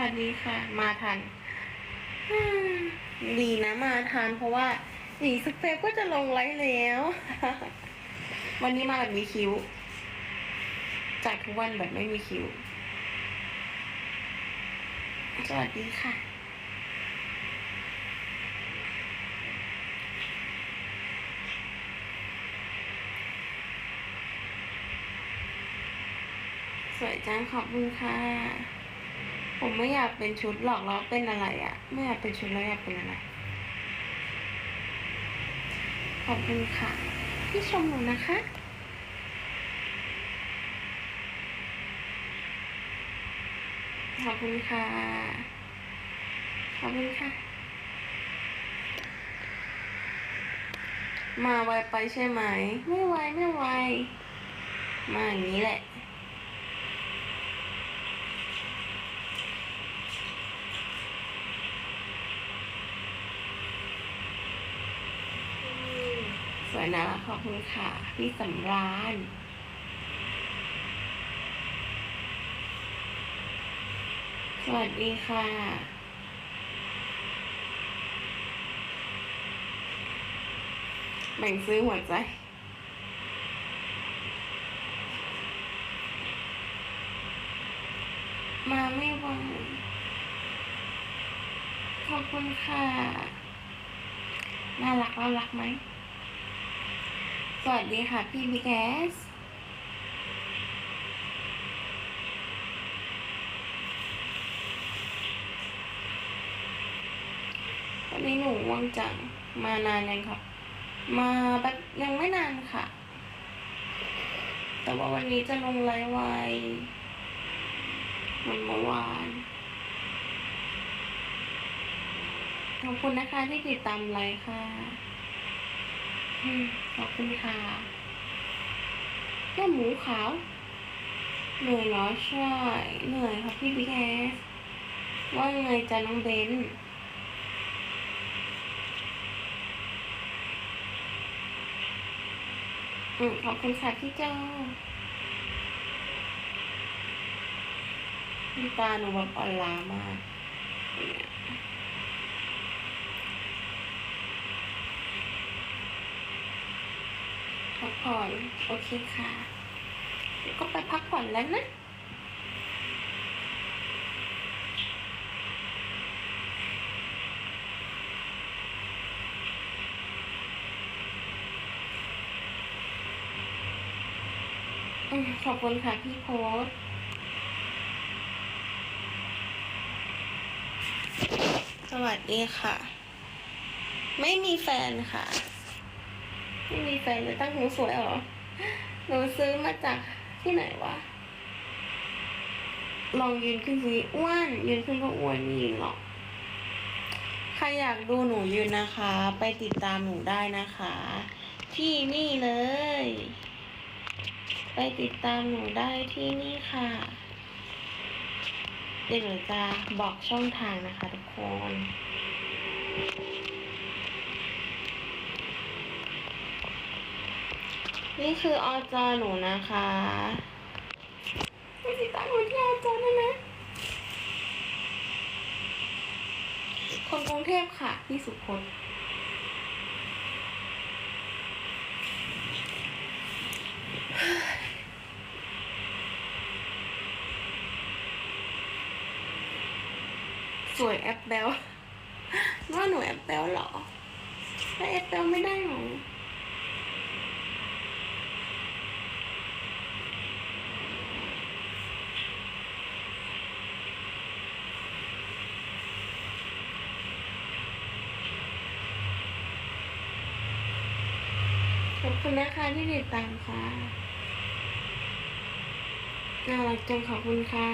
วัสดีค่ะ มาทันดีนะมาทันเพราะว่าอีสักแป๊บก็จะลงไลฟ์แล้ว วันนี้มาแบบมีคิวจากทุกวันแบบไม่มีคิวสวัสดีค่ะสวยจังขอบคุณค่ะ ผมไม่อยากเป็นชุดหรอกแล้วเป็นอะไรอะ่ะ ไม่อยากเป็นชุดแล้วอยากเป็นอะไร ขอบคุณค่ะ ที่ชมหนูนะคะขอบคุณค่ะ ขอบคุณค่ะ มาไวไปใช่ไหม ไม่ไวไม่ไว มาอย่างนี้แหละ สวยนะขอบคุณค่ะ พี่สำราญสวัสดีค่ะ แบ่งซื้อหัวใจมาไม่ไหวขอบคุณค่ะ น่ารักน่ารักไหม สวัสดีค่ะพี่บิ๊กแอสวันนี้หนูว่างจัง มานานยังครับมาแบบยังไม่นานค่ะ แต่ว่าวันนี้จะลงไลฟ์ไวมันเมื่อวานขอบคุณนะคะที่ติดตามไลฟ์ค่ะ ขอบคุณค่ะแค่หมูขาวเหนื่อยเหรอใช่เหนื่อยครับพี่บิ๊กแอสว่าไงจ๊ะน้องเบนอืมขอบคุณค่ะพี่เจ้าพี่ตาหนูแบบอ่อนล้ามากเนี่ยพัก ผ่อน โอเคค่ะ ก็ไปพักผ่อนแล้วนะขอบคุณค่ะพี่โพสต์สวัสดีค่ะ ไม่มีแฟนค่ะ ไม่มีแฟนเลยตั้งหูสวยเหรอ หนูซื้อมาจากที่ไหนวะ ลองยืนขึ้นสิอ้วนยืนขึ้นก็อ้วนม่ยืนหรอก ใครอยากดูหนูยืนนะคะ ไปติดตามหนูได้นะคะ ที่นี่เลย ไปติดตามหนูได้ที่นี่ค่ะ เดี๋ยวหนูจะบอกช่องทางนะคะทุกคน นี่คืออจอหนูนะคะไปติดตามหนูที่อจอได้ไหมคนกรุงเทพค่ะพี่สุพจน์สวยแอปเบลว่าหนูแอปเบลหรอถ้าแอปเบลไม่ได้หนู ขอบคุณนะคะที่ติดตามค่ะ น่ารักจังขอบคุณค่ะ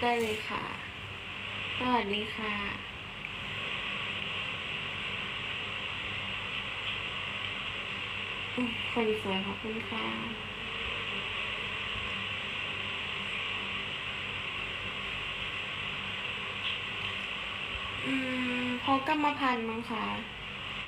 ได้เลยค่ะ สวัสดีค่ะ คนสวยขอบคุณค่ะอืมพอกรรมพันธุ์มั้งคะ